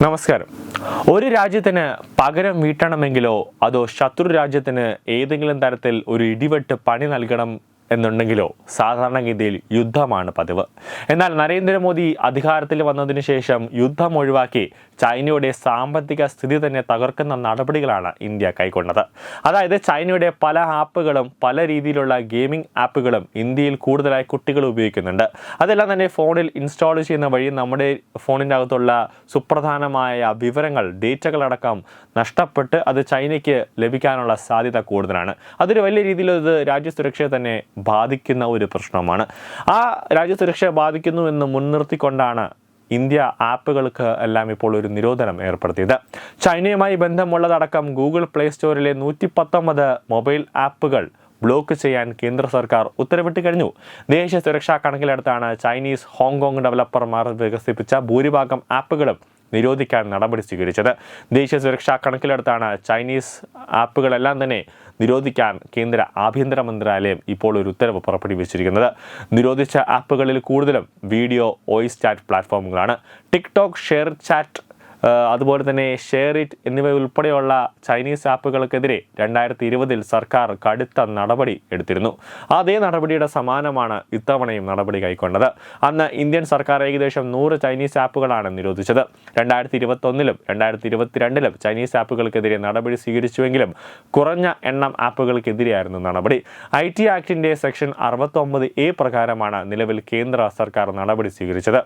നമസ്കാരം. ഒരു രാജ്യത്തിന് പകരം വീട്ടണമെങ്കിലോ അതോ ശത്രു രാജ്യത്തിന് ഏതെങ്കിലും തരത്തിൽ ഒരു ഇടിവെട്ട് പണി നൽകണം എന്നുണ്ടെങ്കിലോ സാധാരണഗതിയിൽ യുദ്ധമാണ് പതിവ്. എന്നാൽ നരേന്ദ്രമോദി അധികാരത്തിൽ വന്നതിന് ശേഷം യുദ്ധം ഒഴിവാക്കി ചൈനയുടെ സാമ്പത്തിക സ്ഥിതി തന്നെ തകർക്കുന്ന നടപടികളാണ് ഇന്ത്യ കൈക്കൊണ്ടത്. അതായത് ചൈനയുടെ പല ആപ്പുകളും പല രീതിയിലുള്ള ഗെയിമിംഗ് ആപ്പുകളും ഇന്ത്യയിൽ കൂടുതലായി കുട്ടികൾ ഉപയോഗിക്കുന്നുണ്ട്. അതെല്ലാം തന്നെ ഫോണിൽ ഇൻസ്റ്റാൾ ചെയ്യുന്ന വഴി നമ്മുടെ ഫോണിന്റെ അകത്തുള്ള സുപ്രധാനമായ വിവരങ്ങൾ ഡേറ്റകളടക്കം നഷ്ടപ്പെട്ട് അത് ചൈനയ്ക്ക് ലഭിക്കാനുള്ള സാധ്യത കൂടുതലാണ്. അതൊരു വലിയ രീതിയിൽ ഇത് രാജ്യസുരക്ഷയെ തന്നെ ബാധിക്കുന്ന ഒരു പ്രശ്നമാണ്. ആ രാജ്യസുരക്ഷയെ ബാധിക്കുന്നു എന്ന് മുൻനിർത്തിക്കൊണ്ടാണ് ഇന്ത്യ ആപ്പുകൾക്ക് എല്ലാം ഇപ്പോൾ ഒരു നിരോധനം ഏർപ്പെടുത്തിയത്. ചൈനയുമായി ബന്ധമുള്ളതടക്കം ഗൂഗിൾ പ്ലേ സ്റ്റോറിലെ നൂറ്റി പത്തൊമ്പത് മൊബൈൽ ആപ്പുകൾ ബ്ലോക്ക് ചെയ്യാൻ കേന്ദ്ര സർക്കാർ ഉത്തരവിട്ട് കഴിഞ്ഞു. ദേശീയ സുരക്ഷാ കണക്കിലെടുത്താണ് ചൈനീസ് ഹോങ്കോങ് ഡെവലപ്പർമാർ വികസിപ്പിച്ച ഭൂരിഭാഗം ആപ്പുകളും നിരോധിക്കാൻ നടപടി സ്വീകരിച്ചത്. ദേശീയ സുരക്ഷാ കണക്കിലെടുത്താണ് ചൈനീസ് ആപ്പുകളെല്ലാം തന്നെ നിരോധിക്കാൻ കേന്ദ്ര ആഭ്യന്തര മന്ത്രാലയം ഇപ്പോൾ ഒരു ഉത്തരവ് പുറപ്പെടുവിച്ചിരിക്കുന്നത്. നിരോധിച്ച ആപ്പുകളിൽ കൂടുതലും വീഡിയോ വോയിസ് ചാറ്റ് പ്ലാറ്റ്ഫോമുകളാണ്. ടിക്ടോക്ക് ഷെയർ ചാറ്റ് അതുപോലെ തന്നെ ഷെയർ ഇറ്റ് എന്നിവ ഉൾപ്പെടെയുള്ള ചൈനീസ് ആപ്പുകൾക്കെതിരെ രണ്ടായിരത്തി ഇരുപതിൽ സർക്കാർ കടുത്ത നടപടി എടുത്തിരുന്നു. അതേ നടപടിയുടെ സമാനമാണ് ഇത്തവണയും നടപടി കൈക്കൊണ്ടത്. അന്ന് ഇന്ത്യൻ സർക്കാർ ഏകദേശം നൂറ് ചൈനീസ് ആപ്പുകളാണ് നിരോധിച്ചത്. രണ്ടായിരത്തി ഇരുപത്തൊന്നിലും രണ്ടായിരത്തി ഇരുപത്തിരണ്ടിലും ചൈനീസ് ആപ്പുകൾക്കെതിരെ നടപടി സ്വീകരിച്ചുവെങ്കിലും കുറഞ്ഞ എണ്ണം ആപ്പുകൾക്കെതിരെയായിരുന്നു നടപടി. ഐ ടി ആക്ടിന്റെ സെക്ഷൻ അറുപത്തൊമ്പത് എ പ്രകാരമാണ് നിലവിൽ കേന്ദ്ര സർക്കാർ നടപടി സ്വീകരിച്ചത്.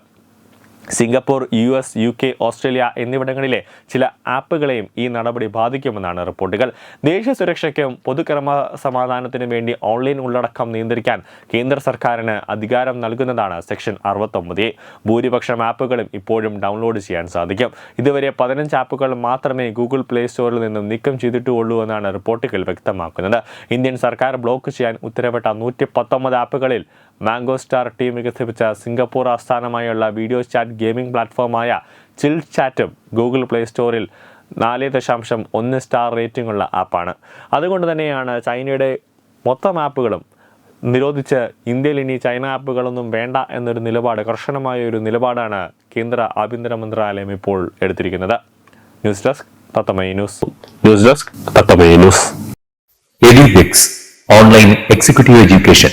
Singapore U S U K Australia എന്നിവിടങ്ങളിലെ ചില ആപ്പുകളെയും ഈ നടപടി ബാധിക്കുമെന്നാണ് റിപ്പോർട്ടുകൾ. ദേശീയ സുരക്ഷയ്ക്കും പൊതുക്രമ സമാധാനത്തിനും വേണ്ടി ഓൺലൈൻ ഉള്ളടക്കം നിയന്ത്രിക്കാൻ കേന്ദ്ര സർക്കാരിന് അധികാരം നൽകുന്നതാണ് സെക്ഷൻ അറുപത്തൊമ്പത്. ഭൂരിപക്ഷം ആപ്പുകളും ഇപ്പോഴും ഡൗൺലോഡ് ചെയ്യാൻ സാധിക്കും. ഇതുവരെ പതിനഞ്ച് ആപ്പുകൾ മാത്രമേ ഗൂഗിൾ പ്ലേ സ്റ്റോറിൽ നിന്നും നീക്കം ചെയ്തിട്ടുള്ളൂ എന്നാണ് റിപ്പോർട്ടുകൾ വ്യക്തമാക്കുന്നത്. ഇന്ത്യൻ സർക്കാർ ബ്ലോക്ക് ചെയ്യാൻ ഉത്തരവിട്ട നൂറ്റി ആപ്പുകളിൽ മാംഗോ സ്റ്റാർ ടീം വികസിപ്പിച്ച സിംഗപ്പൂർ ആസ്ഥാനമായുള്ള വീഡിയോ ചാറ്റ് ഗെയിമിംഗ് പ്ലാറ്റ്ഫോമായ ചിൽ ചാറ്റും ഗൂഗിൾ പ്ലേ സ്റ്റോറിൽ നാല് ദശാംശം ഒന്ന് സ്റ്റാർ റേറ്റിംഗ് ഉള്ള ആപ്പാണ്. അതുകൊണ്ട് തന്നെയാണ് ചൈനയുടെ മൊത്തം ആപ്പുകളും നിരോധിച്ച് ഇന്ത്യയിൽ ഇനി ചൈന ആപ്പുകളൊന്നും വേണ്ട എന്നൊരു നിലപാട് കർശനമായ ഒരു നിലപാടാണ് കേന്ദ്ര ആഭ്യന്തര മന്ത്രാലയം ഇപ്പോൾ എടുത്തിരിക്കുന്നത്. ന്യൂസ് ഡെസ്ക് തത്തമൈ news. News desk തത്തമൈ news. Online executive education.